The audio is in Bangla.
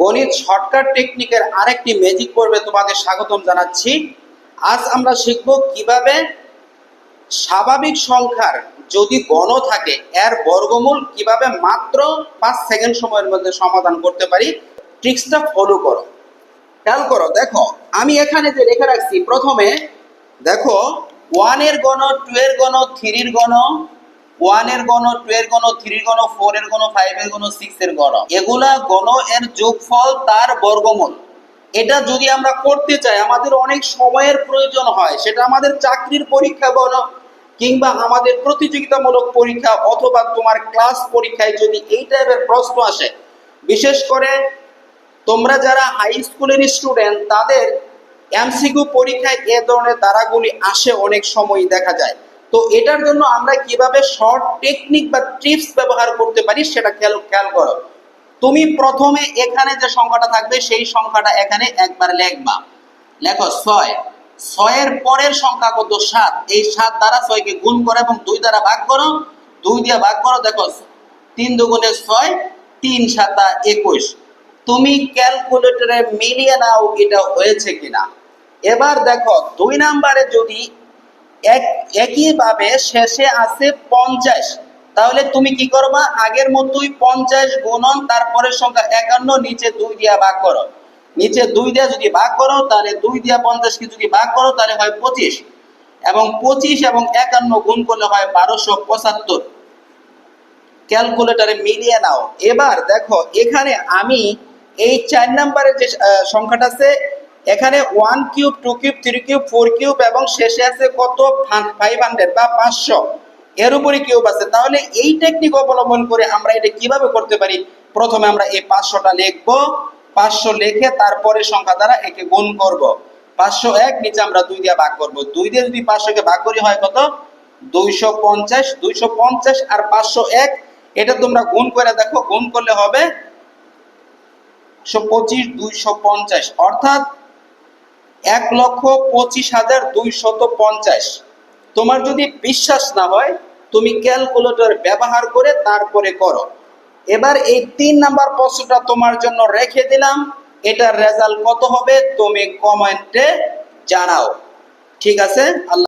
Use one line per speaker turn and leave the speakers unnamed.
গণিত শর্টকাট টেকনিকের আরেকটি ম্যাজিক পর্বে তোমাদের স্বাগতম জানাচ্ছি। আজ আমরা শিখব কীভাবে স্বাভাবিক সংখ্যার যদি গণ থাকে, এর বর্গমূল কীভাবে মাত্র পাঁচ সেকেন্ড সময়ের মধ্যে সমাধান করতে পারি ট্রিক্সটা ফলো করো। খেয়াল করো, দেখো, আমি এখানে যে লেখা রাখছি, প্রথমে দেখো ওয়ানের গণ টু এর গণ থ্রির গণ ওয়ানের গণ টু এর গণ থ্রির গণ ফোর এর গণ ফাইভ এর গণ সিক্স এর গণ। এগুলা গণ এর যোগফল তার বর্গমূল। এটা যদি আমরা করতে চাই, আমাদের অনেক সময়ের প্রয়োজন হয়, সেটা আমাদের চাকরির পরীক্ষা বলো, কিংবা আমাদের প্রতিযোগিতামূলক পরীক্ষা, অথবা তোমার ক্লাস পরীক্ষায় যদি এই টাইপের প্রশ্ন আসে, বিশেষ করে তোমরা যারা হাই স্কুলের স্টুডেন্ট তাদের এমসিকিউ পরীক্ষায় এ ধরনের ধারাগুলি আসে অনেক সময় দেখা যায়। তো এটার জন্য আমরা কীভাবে শর্ট টেকনিক বা টিপস ব্যবহার করতে পারি সেটা খেয়াল খেয়াল করো। তুমি প্রথমে এখানে যে সংখ্যাটা থাকবে, সেই সংখ্যাটা এখানে একবার লিখবা। লেখো ছয়। ছয়ের পরের সংখ্যা কত? সাত। এই সাত দ্বারা ছয়কে গুণ করো এবং দুই দ্বারা ভাগ করো। দুই দিয়ে ভাগ করো, দেখো, তিন দুগুণে ছয়, তিন সাতা একুশ। তুমি ক্যালকুলেটরে মিলিয়ে নাও এটা হয়েছে কিনা। এবার দেখো, দুই নাম্বারে যদি এক, একইভাবে শেষে আছে পঞ্চাশ। তাহলে তুমি কি করবা? আগের মতোই পঞ্চাশ গুণন, তারপরের সংখ্যা একান্ন, নিচে দুই দিয়া ভাগ করো। নিচে দুই দিয়া যদি ভাগ করো, তাহলে দুই দিয়া পঞ্চাশকে যদি ভাগ করো, তাহলে হয় পঁচিশ। এবং পঁচিশ এবং একান্ন গুণ করলে হয় বারোশো পঁচাত্তর। ক্যালকুলেটরে মিলিয়ে নাও। এবার দেখো, এখানে আমি এই চার নাম্বারের যে সংখ্যাটা আছে এখানে one cube two cube three cube four cube এবং শেষে আছে কত? ফাইভ হান্ড্রেড বা পাঁচশো। এর উপরে কিউব আছে। তাহলে এই টেকনিক অবলম্বন করে আমরা এটা কীভাবে করতে পারি? প্রথমে আমরা এই পাঁচশোটা লিখব। পাঁচশো লিখে তারপরে সংখ্যা দ্বারা একে গুণ করব। পাঁচশো এক, নিচে আমরা দুই দিয়ে ভাগ করব। দুই দিয়ে যদি পাঁচশোকে ভাগ করি হয় কত? দুইশো পঞ্চাশ দুইশো পঞ্চাশ আর পাঁচশো এক। এটা তোমরা গুণ করে দেখো। গুণ করলে হবে পঁচিশ, দুইশো পঞ্চাশ। অর্থাৎ এক লক্ষ পঁচিশ হাজার দুইশত পঞ্চাশ। তোমার যদি বিশ্বাস না হয়, তুমি ক্যালকুলেটর ব্যবহার করে তারপরে করো। এবার এই তিন নাম্বার প্রশ্নটা তোমার জন্য রেখে দিলাম। এটার রেজাল্ট কত হবে? তুমি কমেন্টে জানাও। ঠিক আছে? আল্লাহ